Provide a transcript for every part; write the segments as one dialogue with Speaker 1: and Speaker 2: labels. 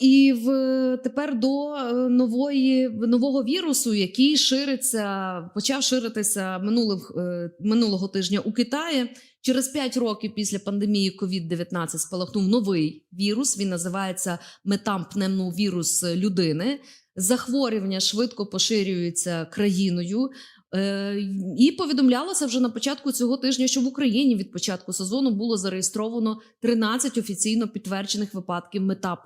Speaker 1: І в тепер до е, нової нового вірусу, який шириться, почав ширитися минулих е, минулого тижня у Китаї. Через 5 років після пандемії COVID-19 спалахнув новий вірус. Він називається метампневмовірус людини. Захворювання швидко поширюється країною. Е, І повідомлялося вже на початку цього тижня, що в Україні від початку сезону було зареєстровано 13 офіційно підтверджених випадків метап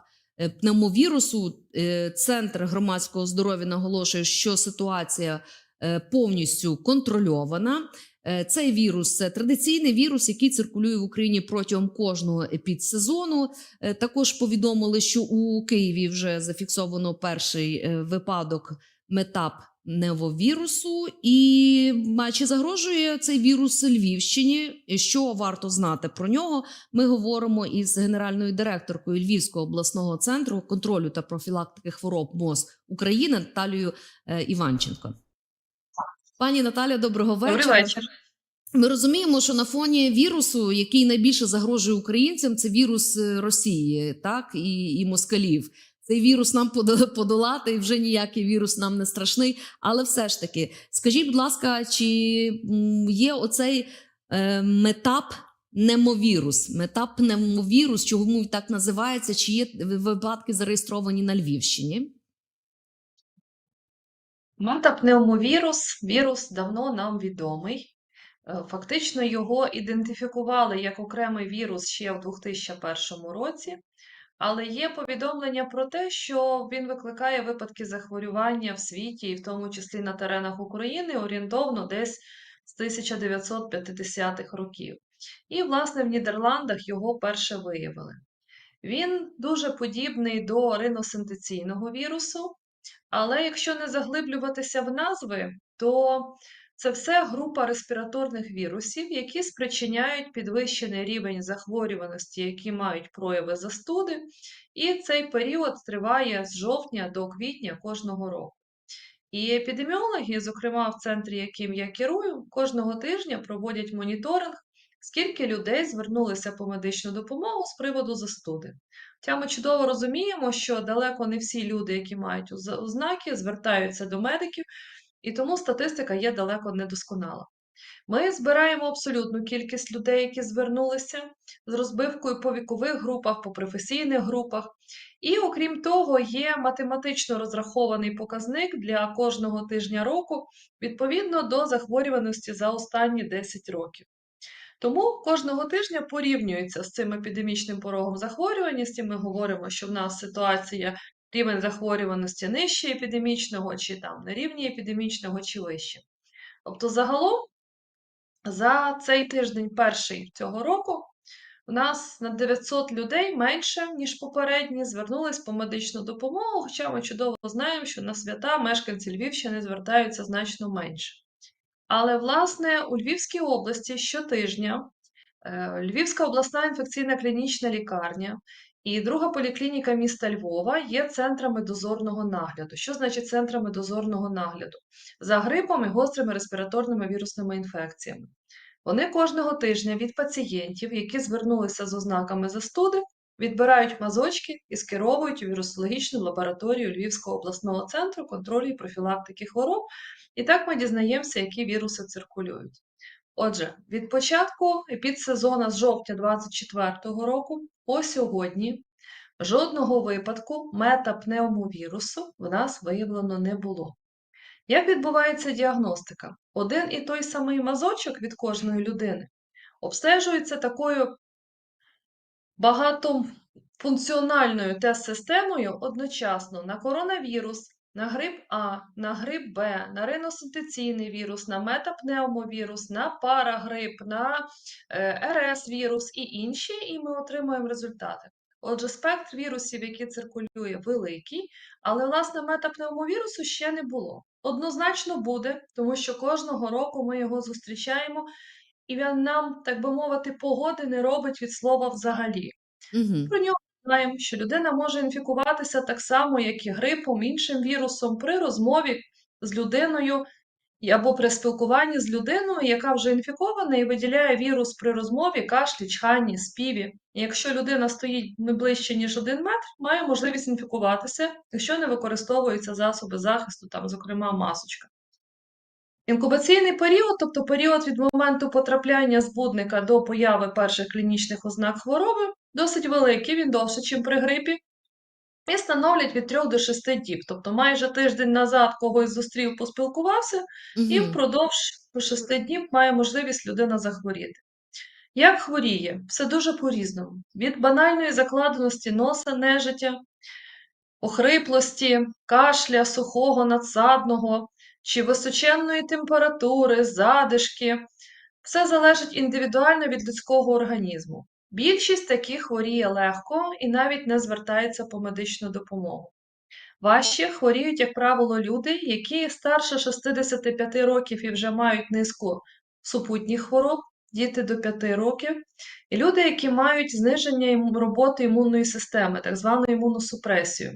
Speaker 1: пневмовірусу. Е, Центр громадського здоров'я наголошує, що ситуація е, повністю контрольована. Е, Цей вірус це традиційний вірус, який циркулює в Україні протягом кожного епідсезону. Е, Також повідомили, що у Києві вже зафіксовано перший е, випадок метап невовірусу. І чи загрожує цей вірус Львівщині? Що варто знати про нього? Ми говоримо із генеральною директоркою Львівського обласного центру контролю та профілактики хвороб МОЗ України Наталією е, Іванченко. Пані Наталя, доброго вечора.
Speaker 2: Добрий вечір.
Speaker 1: Ми розуміємо, що на фоні вірусу, який найбільше загрожує українцям, це вірус е, Росії, так і, і москалів. Цей вірус нам подолати, і вже ніякий вірус нам не страшний. Але все ж таки, скажіть, будь ласка, чи є оцей е, метап немовірус? Метап немовірус, чому так називається? Чи є випадки зареєстровані на Львівщині?
Speaker 2: Метапневмовірус вірус давно нам відомий. Е, Фактично його ідентифікували як окремий вірус ще в 2001 році, але є повідомлення про те, що він викликає випадки захворювання в світі, і в тому числі на теренах України, орієнтовно десь з 1950-х років. І, власне, в Нідерландах його перше виявили. Він дуже подібний до риносинтеційного вірусу, але якщо не заглиблюватися в назви, то це все група респіраторних вірусів, які спричиняють підвищений рівень захворюваності, які мають прояви застуди, і цей період триває з жовтня до квітня кожного року. І епідеміологи, зокрема в центрі, яким я керую, кожного тижня проводять моніторинг, скільки людей звернулися по медичну допомогу з приводу застуди. Хоча ми чудово розуміємо, що далеко не всі люди, які мають ознаки, звертаються до медиків, і тому статистика є далеко недосконала. Ми збираємо абсолютну кількість людей, які звернулися з розбивкою по вікових групах, по професійних групах. І окрім того, є математично розрахований показник для кожного тижня року відповідно до захворюваності за останні 10 років. Тому кожного тижня порівнюється з цим епідемічним порогом захворюваності. Ми говоримо, що в нас ситуація рівень захворюваності нижче епідемічного, чи там на рівні епідемічного, чи вище. Тобто, загалом, за цей тиждень перший цього року, у нас на 900 людей менше, ніж попередні, звернулись по медичну допомогу, хоча ми чудово знаємо, що на свята мешканці Львівщини звертаються значно менше. Але, власне, у Львівській області щотижня е, Львівська обласна інфекційна клінічна лікарня і друга поліклініка міста Львова є центрами дозорного нагляду. Що значить центрами дозорного нагляду? За грипом і гострими респіраторними вірусними інфекціями. Вони кожного тижня від пацієнтів, які звернулися з ознаками застуди, відбирають мазочки і скеровують у вірусологічну лабораторію Львівського обласного центру контролю і профілактики хвороб. І так ми дізнаємося, які віруси циркулюють. Отже, від початку епідсезону з жовтня 2024 року по сьогодні жодного випадку метапневмовірусу в нас виявлено не було. Як відбувається діагностика? Один і той самий мазочок від кожної людини обстежується такою багатофункціональною тест-системою одночасно на коронавірус, на грип А, на грип Б, на риносинтеційний вірус, на метапневмовірус, на парагрип, на е, РС-вірус і інші, і ми отримуємо результати. Отже, спектр вірусів, який циркулює, великий, але власне метапневмовірусу ще не було. Однозначно буде, тому що кожного року ми його зустрічаємо, і він нам, так би мовити, погоди не робить від слова взагалі.
Speaker 1: Угу.
Speaker 2: Про нього знаємо, що людина може інфікуватися так само, як і грипом, іншим вірусом при розмові з людиною, або при спілкуванні з людиною, яка вже інфікована і виділяє вірус при розмові, кашлі, чханні, співі. Якщо людина стоїть не ближче, ніж один метр, має можливість інфікуватися, якщо не використовуються засоби захисту, там, зокрема, масочка. Інкубаційний період, тобто період від моменту потрапляння збудника до появи перших клінічних ознак хвороби, досить великий, він довше, ніж при грипі, і становлять від 3 до 6 діб. Тобто майже тиждень назад когось зустрів, поспілкувався, і впродовж 6 днів має можливість людина захворіти. Як хворіє? Все дуже по-різному. Від банальної закладеності носа, нежиття, охриплості, кашля, сухого, надсадного, чи височенної температури, задишки. Все залежить індивідуально від людського організму. Більшість таких хворіє легко і навіть не звертається по медичну допомогу. Важче хворіють, як правило, люди, які старше 65 років і вже мають низку супутніх хвороб, діти до 5 років, і люди, які мають зниження роботи імунної системи, так звану імуносупресію.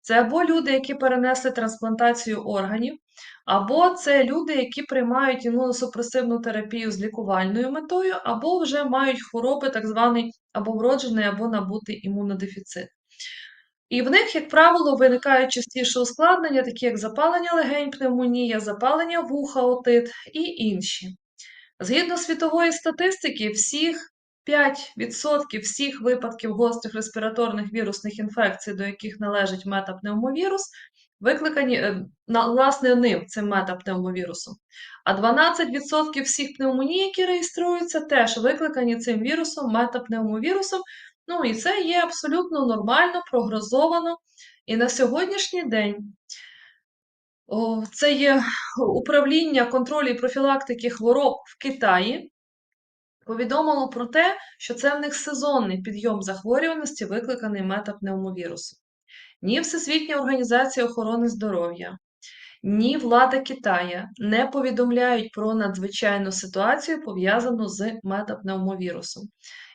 Speaker 2: Це або люди, які перенесли трансплантацію органів, або це люди, які приймають імуносупресивну терапію з лікувальною метою, або вже мають хвороби, так званий або вроджений, або набутий імунодефіцит. І в них, як правило, виникають частіше ускладнення, такі як запалення легень, пневмонія, запалення вуха, отит і інші. Згідно світової статистики, всіх 5% всіх випадків гострих респіраторних вірусних інфекцій, до яких належить метапневмовірус, викликані е, власне ним цим метапневмовірусом. А 12% всіх пневмоній, які реєструються, теж викликані цим вірусом, метапневмовірусом. Ну і це є абсолютно нормально, прогнозовано. І на сьогоднішній день це є управління контролю і профілактики хвороб в Китаї. Повідомило про те, що це в них сезонний підйом захворюваності, викликаний метапневмовірусом. Ні Всесвітня організація охорони здоров'я, ні влада Китая не повідомляють про надзвичайну ситуацію, пов'язану з метапневмовірусом.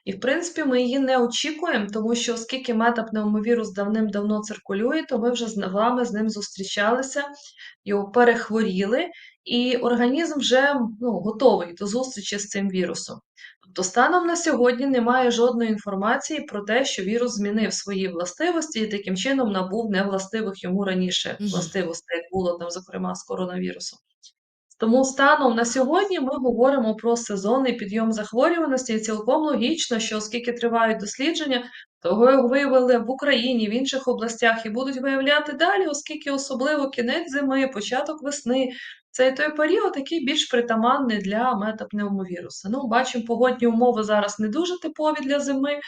Speaker 2: І, в принципі, ми її не очікуємо, тому що оскільки метапневмовірус давним-давно циркулює, то ми вже з вами з ним зустрічалися, його перехворіли, і організм вже ну, готовий до зустрічі з цим вірусом. Тобто, станом на сьогодні немає жодної інформації про те, що вірус змінив свої властивості і таким чином набув невластивих йому раніше властивостей, як було там, зокрема, з коронавірусом. Тому станом на сьогодні ми говоримо про сезонний підйом захворюваності, і цілком логічно, що оскільки тривають дослідження, того його виявили в Україні, в інших областях і будуть виявляти далі, оскільки особливо кінець зими, початок весни це той період, який більш притаманний для метапневмовіруса. Ну, бачимо, погодні умови зараз не дуже типові для зими.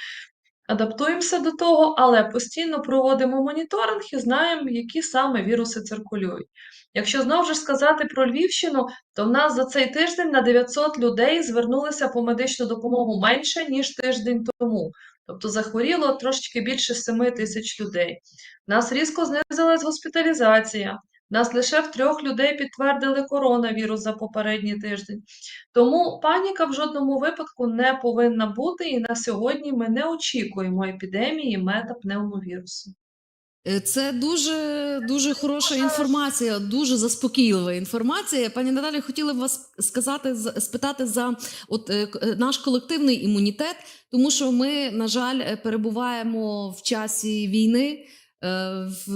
Speaker 2: Адаптуємося до того, але постійно проводимо моніторинг і знаємо, які саме віруси циркулюють. Якщо знову ж сказати про Львівщину, то в нас за цей тиждень на 900 людей звернулися по медичну допомогу менше, ніж тиждень тому. Тобто захворіло трошечки більше 7 тисяч людей. В нас різко знизилась госпіталізація. Нас лише в трьох людей підтвердили коронавірус за попередній тиждень. Тому паніка в жодному випадку не повинна бути, і на сьогодні ми не очікуємо епідемії метапневмовірусу.
Speaker 1: Е, Це дуже дуже хороша інформація, дуже заспокійлива інформація. Пані Наталі, хотіла б вас сказати, спитати за от е, е, наш колективний імунітет, тому що ми, на жаль, перебуваємо в часі війни. Е, В,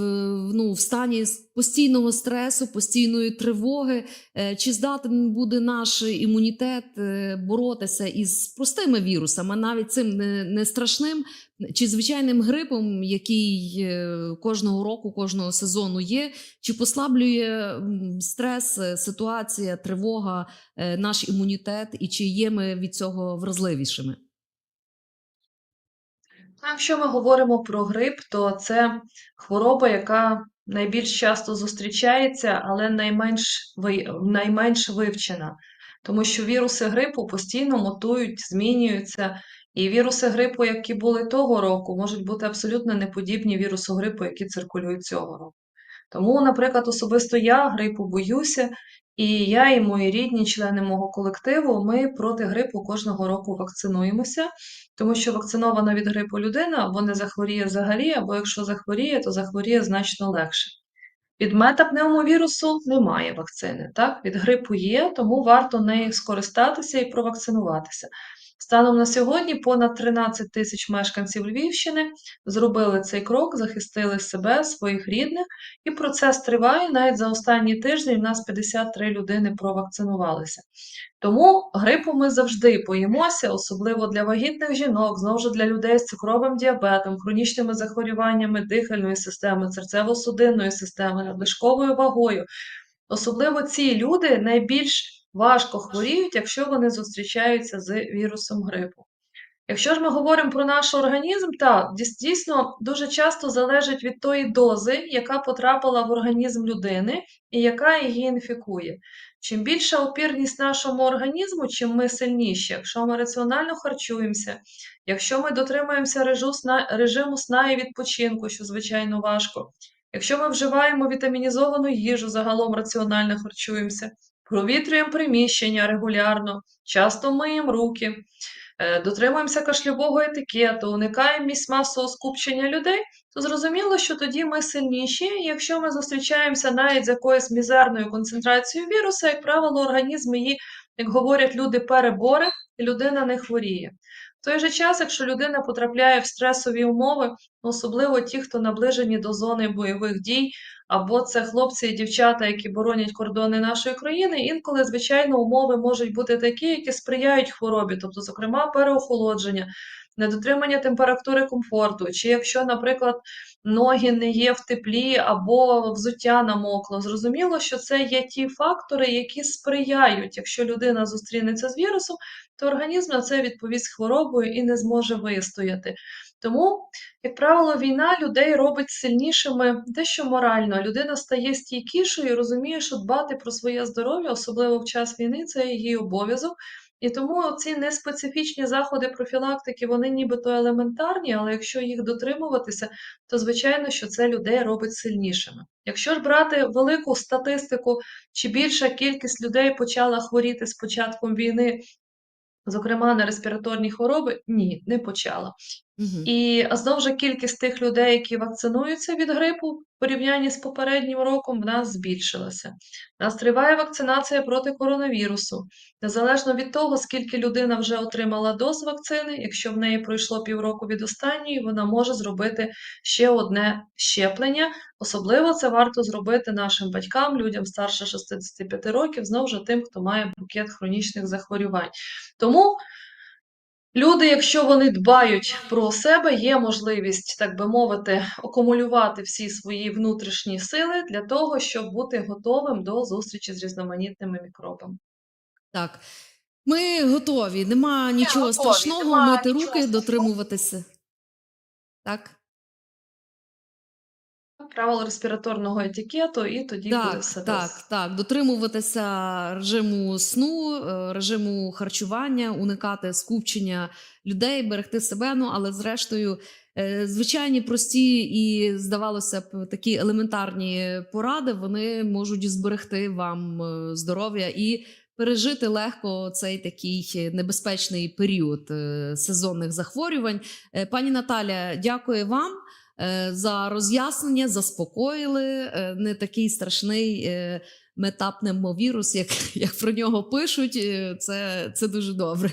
Speaker 1: ну, в стані постійного стресу, постійної тривоги, Е, чи здатен буде наш імунітет е, боротися із простими вірусами, навіть цим не, страшним, чи звичайним грипом, який кожного року, кожного сезону є, чи послаблює стрес, ситуація, тривога, наш імунітет, і чи є ми від цього вразливішими?
Speaker 2: Якщо ми говоримо про грип, то це хвороба, яка найбільш часто зустрічається, але найменш, найменш вивчена. Тому що віруси грипу постійно мутують, змінюються. І віруси грипу, які були того року, можуть бути абсолютно неподібні вірусу грипу, які циркулюють цього року. Тому, наприклад, особисто я грипу боюся, і я і мої рідні, члени мого колективу, ми проти грипу кожного року вакцинуємося, тому що вакцинована від грипу людина або не захворіє взагалі, або якщо захворіє, то захворіє значно легше. Від метапневмовірусу немає вакцини. Так? Від грипу є, тому варто нею скористатися і провакцинуватися. Станом на сьогодні понад 13 тисяч мешканців Львівщини зробили цей крок, захистили себе, своїх рідних, і процес триває. Навіть за останній тиждень у нас 53 людини провакцинувалися. Тому грипу ми завжди боїмося, особливо для вагітних жінок, знову ж для людей з цукровим діабетом, хронічними захворюваннями дихальної системи, серцево-судинної системи, надлишковою вагою. Особливо ці люди найбільш важко хворіють, якщо вони зустрічаються з вірусом грипу. Якщо ж ми говоримо про наш організм, дійс- дійсно дуже часто залежить від тої дози, яка потрапила в організм людини і яка її інфікує. Чим більша опірність нашому організму, чим ми сильніші. Якщо ми раціонально харчуємося, якщо ми дотримуємося режиму сна і відпочинку, що звичайно важко, якщо ми вживаємо вітамінізовану їжу, загалом раціонально харчуємося, провітрюємо приміщення регулярно, часто миємо руки, е, дотримуємося кашльового етикету, уникаємо місць масового скупчення людей, то зрозуміло, що тоді ми сильніші. І якщо ми зустрічаємося навіть з якоюсь мізерною концентрацією віруса, як правило, організм її, як говорять люди, переборе, і людина не хворіє. В той же час, якщо людина потрапляє в стресові умови, особливо ті, хто наближені до зони бойових дій, або це хлопці і дівчата, які боронять кордони нашої країни, інколи, звичайно, умови можуть бути такі, які сприяють хворобі, тобто, зокрема, переохолодження, недотримання температури комфорту, чи якщо, наприклад, ноги не є в теплі або взуття намокло. Зрозуміло, що це є ті фактори, які сприяють, якщо людина зустрінеться з вірусом, то організм на це відповість хворобою і не зможе вистояти. Тому, як правило, війна людей робить сильнішими дещо морально. Людина стає стійкішою і розуміє, що дбати про своє здоров'я, особливо в час війни, це її обов'язок. І тому ці неспецифічні заходи профілактики, вони нібито елементарні, але якщо їх дотримуватися, то звичайно, що це людей робить сильнішими. Якщо ж брати велику статистику, чи більша кількість людей почала хворіти з початком війни, зокрема на респіраторні хвороби, ні, не почала. І знову ж кількість тих людей, які вакцинуються від грипу в порівнянні з попереднім роком, в нас збільшилася. Нас триває вакцинація проти коронавірусу. Незалежно від того, скільки людина вже отримала доз вакцини, якщо в неї пройшло півроку від останньої, вона може зробити ще одне щеплення. Особливо це варто зробити нашим батькам, людям старше 65 років, знову ж тим, хто має букет хронічних захворювань. Тому Люди, якщо вони дбають про себе, є можливість, так би мовити, акумулювати всі свої внутрішні сили для того, щоб бути готовим до зустрічі з різноманітними мікробами.
Speaker 1: Так. Ми готові. Нема нічого
Speaker 2: готові,
Speaker 1: страшного,
Speaker 2: нема
Speaker 1: мити
Speaker 2: нічого
Speaker 1: руки,
Speaker 2: страшного.
Speaker 1: дотримуватися. Так.
Speaker 2: Правила респіраторного етикету, і тоді буде все
Speaker 1: так,
Speaker 2: добре.
Speaker 1: так. Дотримуватися режиму сну, е, режиму харчування, уникати скупчення людей, берегти себе. Ну, але зрештою, е, звичайні прості і, здавалося б, такі елементарні поради вони можуть зберегти вам е, здоров'я і пережити легко цей такий небезпечний період сезонних захворювань. Пані Наталя, дякую вам за роз'яснення, заспокоїли. е, Не такий страшний е, метапневмовірус, як, як про нього пишуть. Е, Це, це дуже добре.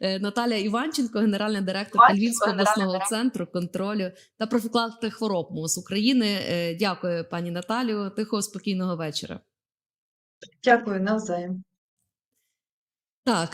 Speaker 1: Е, Наталя Іванченко, генеральна директорка Львівського обласного центру контролю та профілактики хвороб МОЗ України. Е, Дякую, пані Наталію. Тихого спокійного вечора.
Speaker 2: Дякую навзаєм.
Speaker 1: Так,